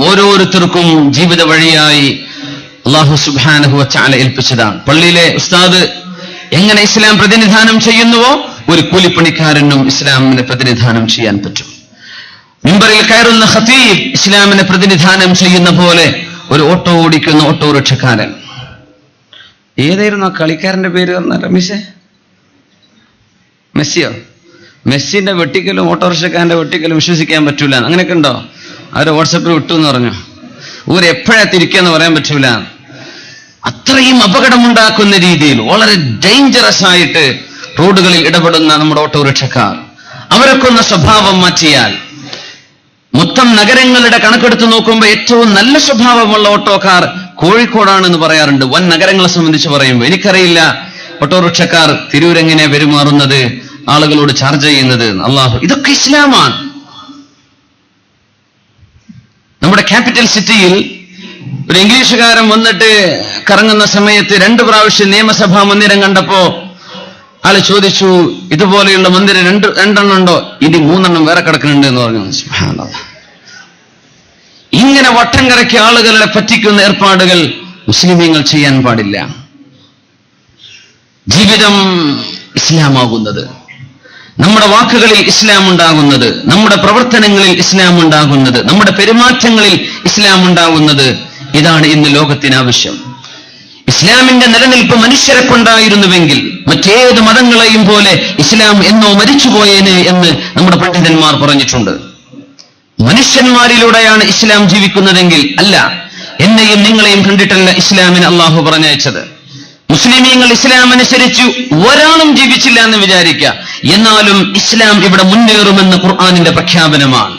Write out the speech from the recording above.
ഓരോരുത്തർക്കും ജീവിത വഴിയായി അള്ളാഹു സുബാനഹു ചാല ഏൽപ്പിച്ചതാണ്. പള്ളിയിലെ ഉസ്താദ് എങ്ങനെ ഇസ്ലാം പ്രതിനിധാനം ചെയ്യുന്നുവോ ഒരു കൂലിപ്പണിക്കാരനും ഇസ്ലാമിനെ പ്രതിനിധാനം ചെയ്യാൻ പറ്റും. മിമ്പറിൽ കയറുന്ന ഖതീബ് ഇസ്ലാമിനെ പ്രതിനിധാനം ചെയ്യുന്ന പോലെ ഒരു ഓട്ടോ ഓടിക്കുന്ന ഓട്ടോറിക്ഷക്കാരൻ. ഏതായിരുന്നു ആ കളിക്കാരന്റെ പേര് പറഞ്ഞ രമേശേ മെസ്സിയോ? മെസ്സിന്റെ വെട്ടിക്കലും ഓട്ടോറിക്ഷക്കാരന്റെ വെട്ടിക്കലും വിശ്വസിക്കാൻ പറ്റൂല അങ്ങനെയൊക്കെ ഉണ്ടോ? അവരെ വാട്സപ്പിൽ വിട്ടു എന്ന് പറഞ്ഞു. ഊര് എപ്പോഴാ തിരിക്കുകയെന്ന് പറയാൻ പറ്റൂല. അത്രയും അപകടമുണ്ടാക്കുന്ന രീതിയിൽ വളരെ ഡേഞ്ചറസ് ആയിട്ട് റോഡുകളിൽ ഇടപെടുന്ന നമ്മുടെ ഓട്ടോറിക്ഷക്കാർ. അവരൊക്കെ ഒന്ന് സ്വഭാവം മാറ്റിയാൽ. മൊത്തം നഗരങ്ങളുടെ കണക്കെടുത്ത് നോക്കുമ്പോൾ ഏറ്റവും നല്ല സ്വഭാവമുള്ള ഓട്ടോക്കാർ കോഴിക്കോടാണെന്ന് പറയാറുണ്ട്. വൻ നഗരങ്ങളെ സംബന്ധിച്ച് പറയുമ്പോൾ എനിക്കറിയില്ല ഓട്ടോറിക്ഷക്കാർ തിരൂരെങ്ങനെ പെരുമാറുന്നത് ആളുകളോട് ചാർജ് ചെയ്യുന്നത് അള്ളാഹു ഇതൊക്കെ ഇസ്ലാമാണ് നമ്മുടെ ക്യാപിറ്റൽ സിറ്റിയിൽ ഒരു ഇംഗ്ലീഷുകാരൻ വന്നിട്ട് കറങ്ങുന്ന സമയത്ത് രണ്ട് പ്രാവശ്യം നിയമസഭാ മന്ദിരം കണ്ടപ്പോ ആൾ ചോദിച്ചു ഇതുപോലെയുള്ള മന്ദിരം രണ്ട് രണ്ടെണ്ണം ഉണ്ടോ? ഇനി മൂന്നെണ്ണം വേറെ കിടക്കുന്നുണ്ട് എന്ന് പറഞ്ഞു. ഇങ്ങനെ വട്ടം കറക്കി ആളുകളെ പറ്റിക്കുന്ന ഏർപ്പാടുകൾ മുസ്ലിമീങ്ങൾ ചെയ്യാൻ പാടില്ല. ജീവിതം ഇസ്ലാമാകുന്നത്. നമ്മുടെ വാക്കുകളിൽ ഇസ്ലാം ഉണ്ടാകുന്നത് നമ്മുടെ പ്രവർത്തനങ്ങളിൽ ഇസ്ലാം ഉണ്ടാകുന്നത് നമ്മുടെ പെരുമാറ്റങ്ങളിൽ ഇസ്ലാം ഉണ്ടാകുന്നത് ഇതാണ് ഇന്ന് ലോകത്തിന് ആവശ്യം. ഇസ്ലാമിന്റെ നിലനിൽപ്പ് മനുഷ്യരെ കൊണ്ടായിരുന്നുവെങ്കിൽ മറ്റേത് മതങ്ങളെയും പോലെ ഇസ്ലാം എന്നോ മരിച്ചുപോയേനെ എന്ന് നമ്മുടെ പണ്ഡിതന്മാർ പറഞ്ഞിട്ടുണ്ട്. മനുഷ്യന്മാരിലൂടെയാണ് ഇസ്ലാം ജീവിക്കുന്നതെങ്കിൽ അല്ല എന്നെയും നിങ്ങളെയും കണ്ടിട്ടല്ല ഇസ്ലാമിന് അള്ളാഹു പറഞ്ഞയച്ചത്. മുസ്ലിമീങ്ങൾ ഇസ്ലാം അനുസരിച്ചു ഒരാളും ജീവിച്ചില്ല എന്ന് വിചാരിക്കുക. എന്നാലും ഇസ്ലാം ഇവിടെ മുന്നേറുമെന്ന് ഖുർആാനിന്റെ പ്രഖ്യാപനമാണ്.